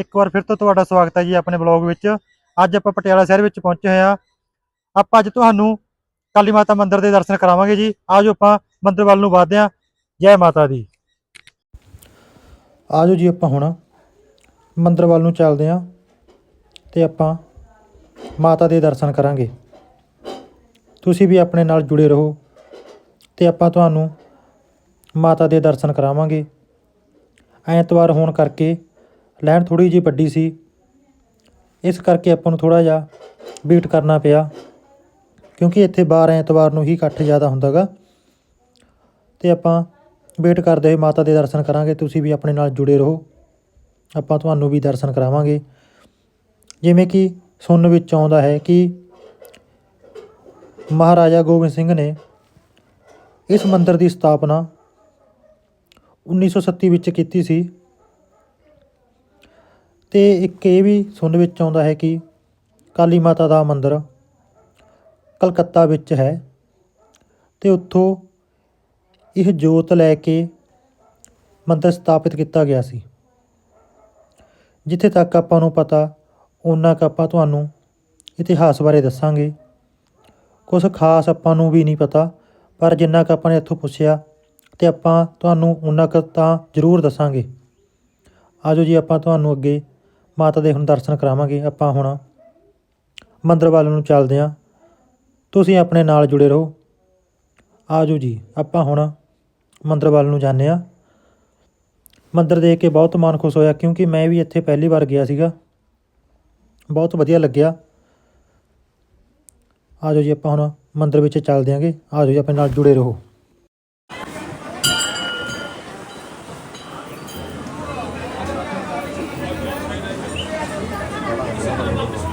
ਇੱਕ ਵਾਰ ਫਿਰ ਤੋਂ ਤੁਹਾਡਾ ਸਵਾਗਤ ਹੈ ਜੀ ਆਪਣੇ ਬਲੌਗ ਵਿੱਚ। ਅੱਜ ਆਪਾਂ ਪਟਿਆਲਾ ਸ਼ਹਿਰ ਵਿੱਚ ਪਹੁੰਚੇ ਹੋਏ ਹਾਂ। ਆਪਾਂ ਅੱਜ ਤੁਹਾਨੂੰ ਕਾਲੀ ਮਾਤਾ ਮੰਦਿਰ ਦੇ ਦਰਸ਼ਨ ਕਰਾਵਾਂਗੇ ਜੀ। ਆਜੋ ਆਪਾਂ ਮੰਦਿਰ ਵੱਲ ਨੂੰ ਵਧਦੇ ਹਾਂ। ਜੈ ਮਾਤਾ ਦੀ। ਆਜੋ ਜੀ ਆਪਾਂ ਹੁਣ ਮੰਦਿਰ ਵੱਲ ਨੂੰ ਚੱਲਦੇ ਹਾਂ ਤੇ ਆਪਾਂ ਮਾਤਾ ਦੇ ਦਰਸ਼ਨ ਕਰਾਂਗੇ। ਤੁਸੀਂ ਵੀ ਆਪਣੇ ਨਾਲ ਜੁੜੇ ਰਹੋ ਤੇ ਆਪਾਂ ਤੁਹਾਨੂੰ ਮਾਤਾ ਦੇ ਦਰਸ਼ਨ ਕਰਾਵਾਂਗੇ। ਐਤਵਾਰ ਹੋਣ ਕਰਕੇ ਲਾਈਨ ਥੋੜੀ ਜਿਹੀ ਵੱਡੀ ਸੀ। ਇਸ ਕਰਕੇ ਆਪਾਂ ਨੂੰ ਥੋੜਾ ਜਿਹਾ ਵੇਟ ਕਰਨਾ ਪਿਆ, ਕਿਉਂਕਿ ਇੱਥੇ ਬਾਰ ਐਤਵਾਰ ਨੂੰ ਹੀ ਇਕੱਠ ਜ਼ਿਆਦਾ ਹੁੰਦਾਗਾ ਤੇ ਆਪਾਂ ਵੇਟ ਕਰਦੇ ਹੋਏ ਮਾਤਾ ਦੇ ਦਰਸ਼ਨ ਕਰਾਂਗੇ, ਤੁਸੀਂ ਵੀ ਆਪਣੇ ਨਾਲ ਜੁੜੇ ਰਹੋ। ਆਪਾਂ ਤੁਹਾਨੂੰ ਵੀ ਦਰਸ਼ਨ ਕਰਾਵਾਂਗੇ। ਜਿਵੇਂ ਕਿ ਸੁਣਨ ਵਿੱਚ ਆਉਂਦਾ ਹੈ ਕਿ ਮਹਾਰਾਜਾ ਗੋਬਿੰਦ ਸਿੰਘ ਨੇ ਇਸ ਮੰਦਿਰ ਦੀ ਸਥਾਪਨਾ 1937 ਵਿੱਚ ਕੀਤੀ ਸੀ। ਤੇ ਇੱਕ ਇਹ ਵੀ ਸੁਣ ਵਿੱਚ ਆਉਂਦਾ ਹੈ ਕਿ ਕਾਲੀ ਮਾਤਾ ਦਾ ਮੰਦਿਰ ਕਲਕੱਤਾ ਵਿੱਚ ਹੈ ਤੇ ਉੱਥੋਂ ਇਹ ਜੋਤ ਲੈ ਕੇ ਮੰਦਿਰ ਸਥਾਪਿਤ ਕੀਤਾ ਗਿਆ ਸੀ। ਜਿੱਥੇ ਤੱਕ ਆਪਾਂ ਨੂੰ ਪਤਾ ਉਹਨਾਂ ਕੁ ਆਪਾਂ ਤੁਹਾਨੂੰ ਇਤਿਹਾਸ ਬਾਰੇ ਦੱਸਾਂਗੇ। ਕੁਝ ਖਾਸ ਆਪਾਂ ਨੂੰ ਵੀ ਨਹੀਂ ਪਤਾ, ਪਰ ਜਿੰਨਾ ਕੁ ਆਪਾਂ ਨੇ ਇੱਥੋਂ ਪੁੱਛਿਆ ਤੇ ਆਪਾਂ ਤੁਹਾਨੂੰ ਉਹਨਾਂ ਕੁ ਤਾਂ ਜ਼ਰੂਰ ਦੱਸਾਂਗੇ। ਆਜੋ ਜੀ, ਆਪਾਂ ਤੁਹਾਨੂੰ ਅੱਗੇ ਮਾਤਾ ਦੇ ਹੁਣ ਦਰਸ਼ਨ ਕਰਾਵਾਂਗੇ। ਆਪਾਂ ਹੁਣ ਮੰਦਰ ਵੱਲ ਨੂੰ ਚੱਲਦੇ ਹਾਂ। ਤੁਸੀਂ ਆਪਣੇ ਨਾਲ ਜੁੜੇ ਰਹੋ। ਆਜੋ ਜੀ, ਆਪਾਂ ਹੁਣ ਮੰਦਰ ਵੱਲ ਨੂੰ ਜਾਂਦੇ ਹਾਂ। ਮੰਦਰ ਦੇਖ ਕੇ ਬਹੁਤ ਮਨ ਖੁਸ਼ ਹੋਇਆ, ਕਿਉਂਕਿ ਮੈਂ ਵੀ ਇੱਥੇ ਪਹਿਲੀ ਵਾਰ ਗਿਆ ਸੀਗਾ। ਬਹੁਤ ਵਧੀਆ ਲੱਗਿਆ। ਆਜੋ ਜੀ, ਆਪਾਂ ਹੁਣ ਮੰਦਰ ਵਿੱਚ ਚੱਲਦੇ ਆਂਗੇ ਆਜੋ ਜੀ, ਆਪਣੇ ਨਾਲ ਜੁੜੇ ਰਹੋ।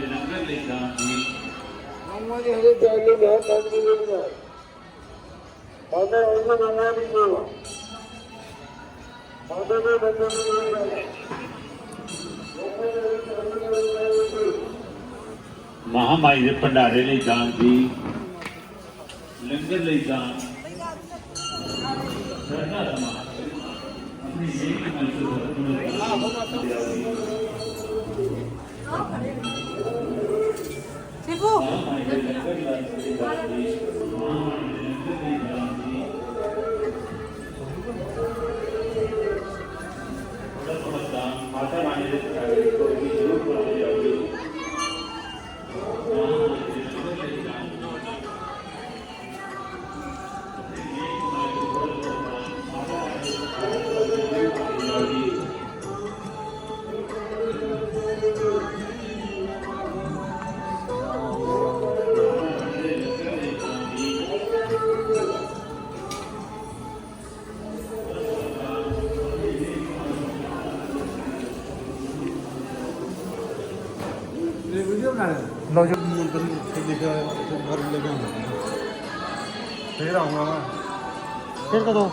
ਲੰਗਰ ਲਈ ਦਾਨ ਦੀ ਮੰਮਾ ਜੀ ਹਲੇ ਚਾਲੂ ਹੈ ਕੰਮ ਦੀ ਵੇਖਣਾ ਫਾਦਰ ਉਹਨਾਂ ਮੰਮਾ ਦੀ ਸੇਵਾ ਫਾਦਰ ਦੇ ਬੰਦੇ ਨੂੰ ਨਹੀਂ ਮਹਾਮਾਈ ਦੇ ਭੰਡਾਰੇ ਲਈ ਦਾਨ ਦੀ ਲੰਗਰ ਲਈ ਦਾਨ ਸਰਦਾ ਸਮਾਜ 제부 맞아 많이 네. 됐다. ਵੀਡੀਓ ਬਣਾ ਲੈ ਲਓ ਜੀ ਮੰਦਰ ਤੇ ਲਿਖਿਆ ਹੋਇਆ ਉੱਥੇ ਘਰ ਲੈ ਕੇ ਆਉਣਾ ਫੇਰ ਆਉਂਗਾ ਮੈਂ ਫਿਰ ਕਦੋਂ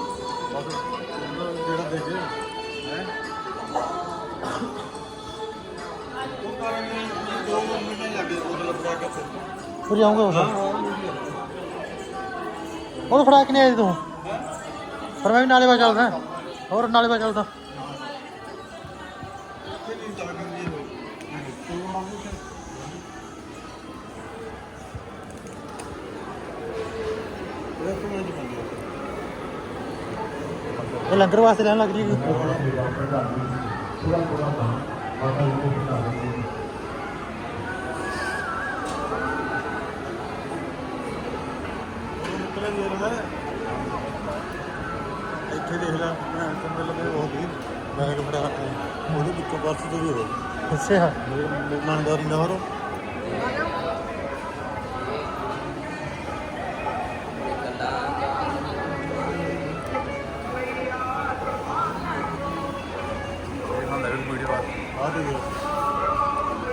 ਬਸ ਜਿਹੜਾ ਦੇਖੇ ਹੈ ਉਹ ਕਾਰਨ ਦੋ ਮਹੀਨੇ ਲੱਗੇ ਉਹ ਲੱਗਾ ਕੇ ਫਿਰ ਜਾਊਂਗਾ ਉਸ ਹਾਂ ਉਹ ਫੜਾ ਕੇ ਨਹੀਂ ਆਈ ਤੂੰ ਪਰ ਮੈਂ ਵੀ ਨਾਲੇ ਵਾ ਚੱਲਦਾ ਹੋਰ ਨਾਲੇ ਵਾ ਚੱਲਦਾ ਇਹ ਲੰਗਰ ਵਾਸਤੇ ਲੈਣ ਲੱਗ ਜੀ ਇੱਥੇ ਦੇਖ ਲੈ ਮੈਂ ਕੰਦੇ ਲੱਗੇ ਉਹ ਦੀ ਮੈਂ ਕਿ ਫੜਾ ਉਹਦੇ ਵਿੱਚੋਂ ਪਰਸ ਤੋਂ ਵੀ ਹੋ ਅੱਛਾ। ਮੇਰੇ ਨਾਨਦਾਰੀ ਨਾ ਹੋਰ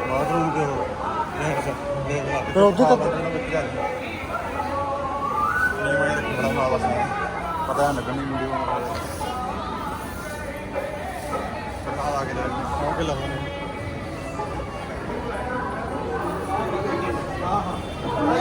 ਬਾਥਰੂਮ ਕੇ ਹੋ ਦੇਖ ਲੈ ਫਿਰ ਉੱਧਰ ਤਾਂ- ਨਹੀਂ ਮੈਂ ਬੜਾ ਮਾਵਾ ਸੀ ਪਤਾ ਲੱਗਣੀ। ਵੀਡੀਓ ਪਤਾ ਆ ਕੇ ਲੈ ਕੇ ਲਵਾਂਗੇ Thank you.